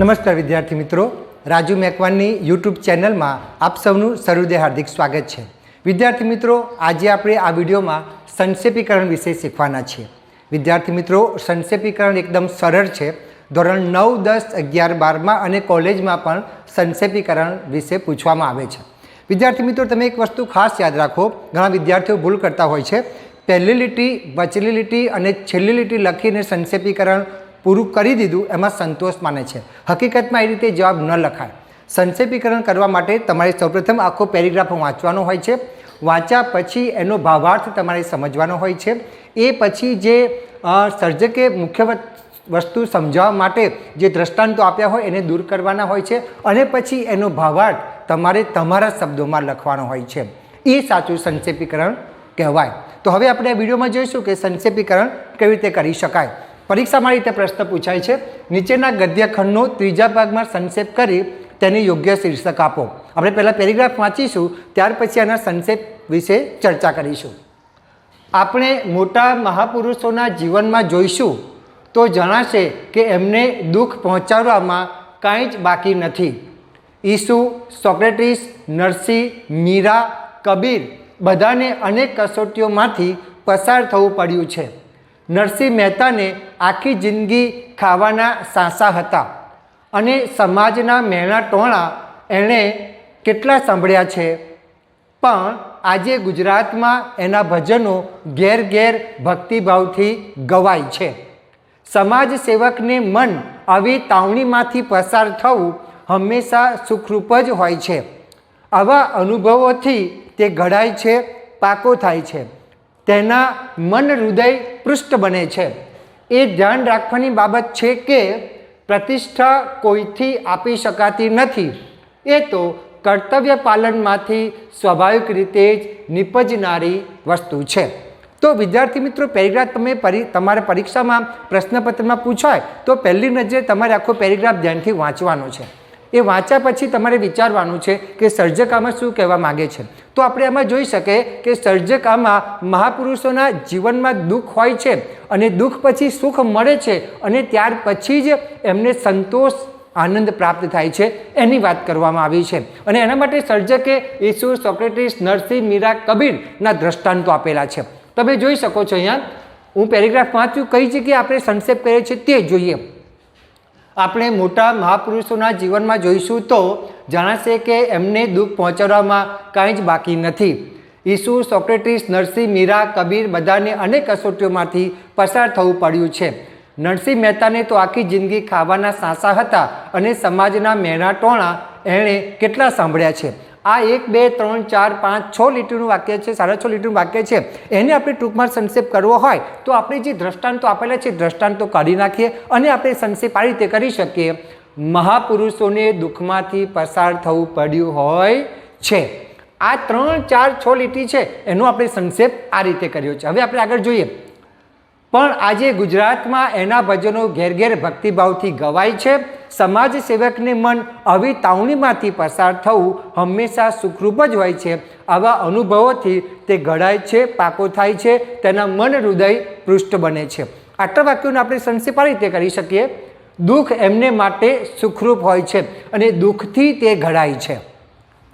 નમસ્કાર વિદ્યાર્થી મિત્રો. રાજુ મેકવાનની યુટ્યુબ ચેનલમાં આપ સૌનું સરુદય હાર્દિક સ્વાગત છે. વિદ્યાર્થી મિત્રો, આજે આપણે આ વિડીયોમાં સંક્ષેપીકરણ વિશે શીખવાના છીએ. વિદ્યાર્થી મિત્રો, સંક્ષેપીકરણ એકદમ સરળ છે. ધોરણ નવ, દસ, અગિયાર, બારમાં અને કોલેજમાં પણ સંક્ષેપીકરણ વિશે પૂછવામાં આવે છે. વિદ્યાર્થી મિત્રો, તમે એક વસ્તુ ખાસ યાદ રાખો. ઘણા વિદ્યાર્થીઓ ભૂલ કરતા હોય છે. પહેલી લીટી, વચલી લીટી અને છેલ્લી લીટી લખીને સંક્ષેપીકરણ પૂરું કરી દીધું, એમાં સંતોષ માને છે. હકીકતમાં એ રીતે જવાબ ન લખાય. સંક્ષેપીકરણ કરવા માટે તમારે સૌપ્રથમ આખો પેરેગ્રાફ વાંચવાનો હોય છે. વાંચ્યા પછી એનો ભાવાર્થ તમારે સમજવાનો હોય છે. એ પછી જે સર્જકે મુખ્ય વસ્તુ સમજાવવા માટે જે દ્રષ્ટાંતો આપ્યા હોય એને દૂર કરવાના હોય છે અને પછી એનો ભાવાર્થ તમારે તમારા શબ્દોમાં લખવાનો હોય છે. એ સાચું સંક્ષેપીકરણ કહેવાય. તો હવે આપણે આ વિડીયોમાં જોઈશું કે સંક્ષેપીકરણ કેવી રીતે કરી શકાય. પરીક્ષામાં રીતે પ્રશ્ન પૂછાય છે. નીચેના ગદ્યખંડનો ત્રીજા ભાગમાં સંક્ષેપ કરી તેને યોગ્ય શીર્ષક આપો. આપણે પહેલાં પેરેગ્રાફ વાંચીશું, ત્યાર પછી આના સંક્ષેપ વિશે ચર્ચા કરીશું. આપણે મોટા મહાપુરુષોના જીવનમાં જોઈશું તો જણાશે કે એમને દુઃખ પહોંચાડવામાં કાંઈ જ બાકી નથી. ઈસુ, સોક્રેટિસ નરસિંહ મીરા, કબીર બધાને અનેક કસોટીઓમાંથી પસાર થવું પડ્યું છે. નરસિંહ મહેતાને આખી જિંદગી ખાવાના સાંસા હતા અને સમાજના મેણા ટોણા એણે કેટલા સાંભળ્યા છે. પણ આજે ગુજરાતમાં એના ભજનો ઘેર ઘેર ભક્તિભાવથી ગવાય છે. સમાજ સેવકને મન આવી તાવણીમાંથી પસાર થવું હંમેશા સુખરૂપ જ હોય છે. આવા અનુભવોથી તે ઘડાય છે, પાકો થાય છે. તેના મન હૃદય પૃષ્ઠ બને છે. એ ધ્યાન રાખવાની બાબત છે કે પ્રતિષ્ઠા કોઈથી આપી શકાતી નથી. એ તો કર્તવ્ય પાલનમાંથી સ્વાભાવિક રીતે જ નિપજનારી વસ્તુ છે. તો વિદ્યાર્થી મિત્રો, પેરેગ્રાફ તમે પરી, તમારે પરીક્ષામાં પ્રશ્નપત્રમાં પૂછાય, તો પહેલી નજરે તમારે આખો પેરેગ્રાફ ધ્યાનથી વાંચવાનો છે. એ વાંચ્યા પછી તમારે વિચારવાનું છે કે સર્જક આમાં શું કહેવા માગે છે. તો આપણે એમાં જોઈ શકીએ કે સર્જક આમાં મહાપુરુષોના જીવનમાં દુઃખ હોય છે અને દુઃખ પછી સુખ મળે છે અને ત્યાર પછી જ એમને સંતોષ, આનંદ પ્રાપ્ત થાય છે એની વાત કરવામાં આવી છે. અને એના માટે સર્જકે ઈસુ, સોક્રેટિસ, નરસિંહ, મીરા, કબીરના દ્રષ્ટાંતો આપેલા છે. તમે જોઈ શકો છો અહીંયા. હું પેરેગ્રાફ વાંચ્યું, કઈ જગ્યાએ આપણે સંક્ષેપ કરીએ છીએ તે જોઈએ. આપણે મોટા મહાપુરુષોના જીવનમાં જોઈશું તો જણાશે કે એમને દુઃખ પહોંચાડવામાં કાંઈ જ બાકી નથી. ઈસુ, સોક્રેટિસ, નરસિંહ, મીરા, કબીર બધાને અનેક કસોટીઓમાંથી પસાર થવું પડ્યું છે. નરસિંહ મહેતાને તો આખી જિંદગી ખાવાના સાંસા હતા અને સમાજના મેણા ટોણા એણે કેટલા સાંભળ્યા છે. આ એક, બે, ત્રણ, ચાર, પાંચ, છ લીટીનું વાક્ય છે, સાડા છ લીટીનું વાક્ય છે. એને આપણે ટૂંકમાં સંક્ષેપ કરવો હોય તો આપણે જે દ્રષ્ટાંતો આપેલા છે દ્રષ્ટાંતો કાઢી નાખીએ અને આપણે સંક્ષેપ આ રીતે કરી શકીએ. મહાપુરુષોને દુઃખમાંથી પસાર થવું પડ્યું હોય છે. આ ત્રણ, ચાર, છ લીટી છે, એનો આપણે સંક્ષેપ આ રીતે કર્યો છે. હવે આપણે આગળ જોઈએ. પણ આજે ગુજરાતમાં એના ભજનો ઘેર ઘેર ભક્તિભાવથી ગવાય છે. સમાજ સેવકને મન આવી તાવણીમાંથી પસાર થવું હંમેશા સુખરૂપ જ હોય છે. આવા અનુભવોથી તે ઘડાય છે, પાકો થાય છે, તેના મન હૃદય પૃષ્ઠ બને છે. આટલા વાક્યોને આપણે સંક્ષેપ આ રીતે કરી શકીએ. દુઃખ એમને માટે સુખરૂપ હોય છે અને દુઃખથી તે ઘડાય છે.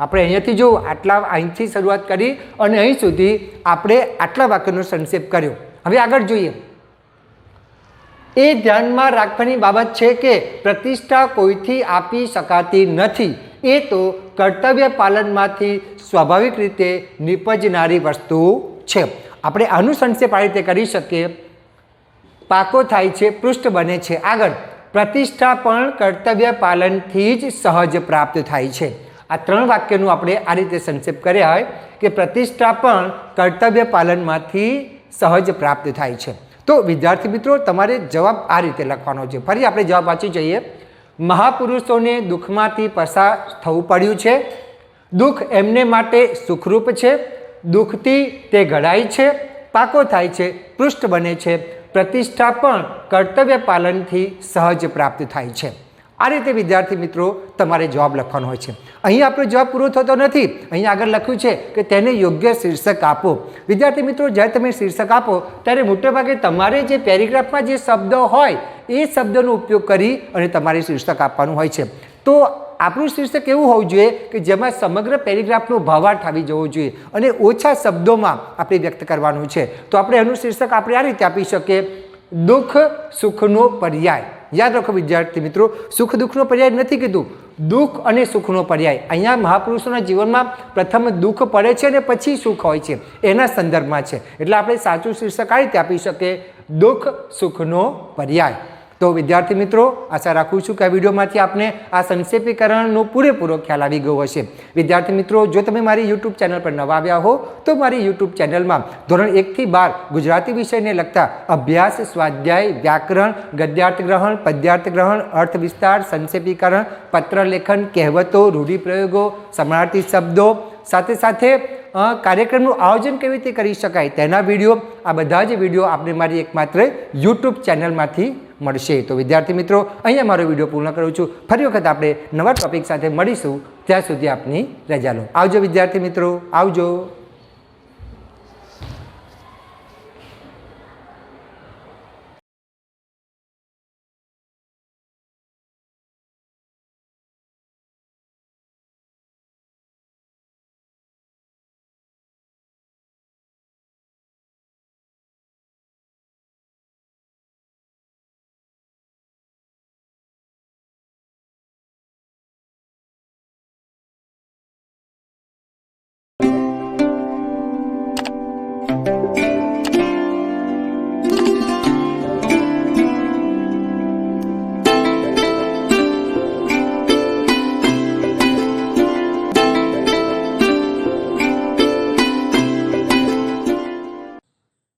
આપણે અહીંયાથી જો આટલા અહીંથી શરૂઆત કરી અને અહીં સુધી આપણે આટલા વાક્યનો સંક્ષેપ કર્યો. હવે આગળ જોઈએ. એ ધ્યાનમાં રાખવાની બાબત છે કે પ્રતિષ્ઠા કોઈથી આપી શકાતી નથી. એ તો કર્તવ્ય પાલનમાંથી સ્વાભાવિક રીતે નિપજનારી વસ્તુ છે. આપણે આનું સંક્ષેપ આ રીતે કરી શકીએ. પાકો થાય છે, પૃષ્ઠ બને છે. આગળ, પ્રતિષ્ઠા પણ કર્તવ્ય પાલનથી જ સહજ પ્રાપ્ત થાય છે. આ ત્રણ વાક્યનું આપણે આ રીતે સંક્ષેપ કર્યા હોય કે પ્રતિષ્ઠા પણ કર્તવ્ય પાલનમાંથી સહજ પ્રાપ્ત થાય છે. તો વિદ્યાર્થી મિત્રો, તમારે જવાબ આ રીતે લખવાનો છે. ફરી આપણે જવાબ વાંચી જઈએ. મહાપુરુષોને દુઃખમાંથી પસાર થવું પડ્યું છે. દુઃખ એમને માટે સુખરૂપ છે. દુઃખથી તે ઘડાય છે. પાકો થાય છે. પૃષ્ઠ બને છે. પ્રતિષ્ઠા પણ કર્તવ્ય પાલનથી સહજ પ્રાપ્ત થાય છે. આ રીતે, વિદ્યાર્થી મિત્રો, તમારે જવાબ લખવાનો હોય છે. અહીં આપણો જવાબ પૂરો થતો નથી. અહીં આગળ લખ્યું છે કે તેને યોગ્ય શીર્ષક આપો. વિદ્યાર્થી મિત્રો, જ્યારે તમે શીર્ષક આપો, ત્યારે મોટેભાગે તમારે જે પેરેગ્રાફમાં જે શબ્દ હોય, એ શબ્દનો ઉપયોગ કરી અને તમારે શીર્ષક આપવાનું હોય છે. તો આપણું શીર્ષક એવું હોવું જોઈએ કે જેમાં સમગ્ર પેરેગ્રાફનો ભાવાર્થ આવી જવો જોઈએ અને ઓછા શબ્દોમાં આપણે વ્યક્ત કરવાનું છે. તો આપણે એનું શીર્ષક આપણે આ રીતે આપી શકીએ. દુઃખ સુખનો પર્યાય. યાદ રાખો વિદ્યાર્થી મિત્રો, સુખ દુઃખનો પર્યાય નથી કીધું. દુઃખ અને સુખનો પર્યાય. અહીંયા મહાપુરુષોના જીવનમાં પ્રથમ દુઃખ પડે છે અને પછી સુખ હોય છે. એના સંદર્ભમાં છે. એટલે આપણે સાચું શીર્ષક આ રીતે આપી શકીએ. દુઃખ સુખનો પર્યાય. તો વિદ્યાર્થી મિત્રો, આશા રાખું છું કે આ વિડીયોમાંથી આપને આ સંક્ષેપીકરણનો પૂરેપૂરો ખ્યાલ આવી ગયો હશે. વિદ્યાર્થી મિત્રો, જો તમે મારી યુટ્યુબ ચેનલ પર નવા આવ્યા હો, તો મારી યુટ્યુબ ચેનલમાં ધોરણ એકથી બાર ગુજરાતી વિષયને લગતા અભ્યાસ, સ્વાધ્યાય, વ્યાકરણ, ગદ્યાર્થ ગ્રહણ, પદ્યાર્થ ગ્રહણ, અર્થ વિસ્તાર, સંક્ષેપીકરણ પત્રલેખન કહેવતો, રૂઢિપ્રયોગો, સમાનાર્થી શબ્દો, સાથે સાથે કાર્યક્રમનું આયોજન કેવી રીતે કરી શકાય તેના વીડિયો, આ બધા જ વીડિયો આપણે મારી એકમાત્ર યુટ્યુબ ચેનલમાંથી મળશે. તો વિદ્યાર્થી મિત્રો, અહીંયા મારો વીડિયો પૂર્ણ કરું છું. ફરી વખત આપણે નવા ટોપિક સાથે મળીશું. ત્યાં સુધી આપની રજા લો. આવજો વિદ્યાર્થી મિત્રો, આવજો.